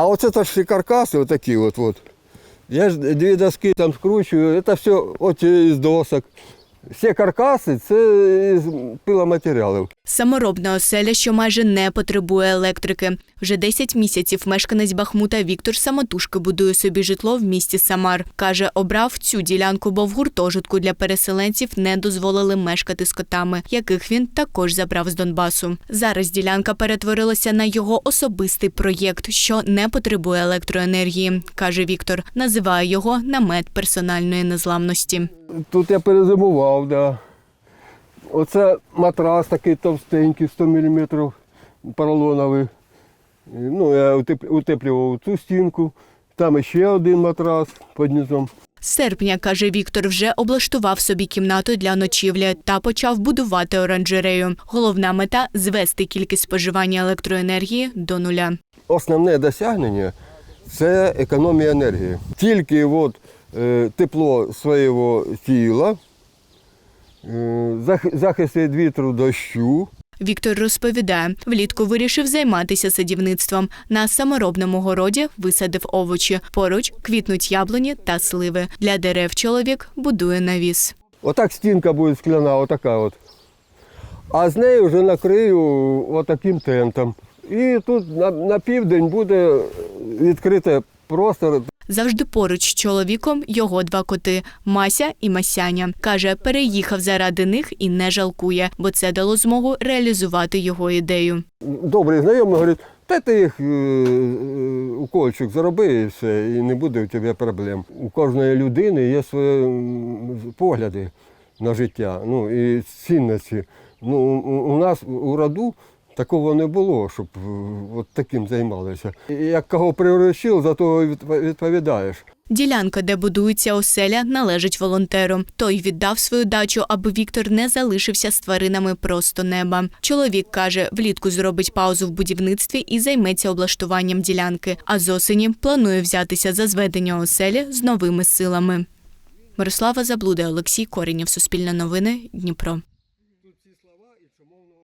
А оце то ж і каркаси отакі от. от. Я ж дві доски там скручую, це все от із досок. Всі каркаси це з пиломатеріалів. Саморобна оселя, що майже не потребує електрики. Вже 10 місяців мешканець Бахмута Віктор самотужки будує собі житло в місті Самар. Каже, обрав цю ділянку, бо в гуртожитку для переселенців не дозволили мешкати з котами, яких він також забрав з Донбасу. Зараз ділянка перетворилася на його особистий проєкт, що не потребує електроенергії, каже Віктор. Називає його намет персональної незламності. Тут я перезимував, да. Оце матрас такий товстенький, 100 мм поролоновий. Ну, я утеплював цю стінку. Там ще один матрас під низом. З серпня, каже Віктор, вже облаштував собі кімнату для ночівлі та почав будувати оранжерею. Головна мета звести кількість споживання електроенергії до нуля. Основне досягнення це економія енергії. Тільки от, е, тепло свого тіла, захист від вітру дощу. Віктор розповідає, влітку вирішив займатися садівництвом. На саморобному городі висадив овочі. Поруч квітнуть яблуні та сливи. Для дерев чоловік будує навіс. Отак стінка буде скляна, отака от. А з нею вже накрию отаким тентом. І тут на, на південь буде відкрите простор. Завжди поруч з чоловіком його два коти Мася і Масяня. Каже, переїхав заради них і не жалкує, бо це дало змогу реалізувати його ідею. Добрий знайомий говорить, та ти їх е, е, укольчик зароби і все, і не буде у тебе проблем. У кожної людини є свої погляди на життя, ну і цінності. Ну, у, у нас у роду такого не було, щоб е, от таким займалися. Як кого приручив, за того відповідаєш. Ділянка, де будується оселя, належить волонтеру. Той віддав свою дачу, аби Віктор не залишився з тваринами просто неба. Чоловік каже, влітку зробить паузу в будівництві і займеться облаштуванням ділянки. А з осені планує взятися за зведення оселі з новими силами. Мирослава Заблуда, Олексій Коренєв, Суспільне новини, Дніпро.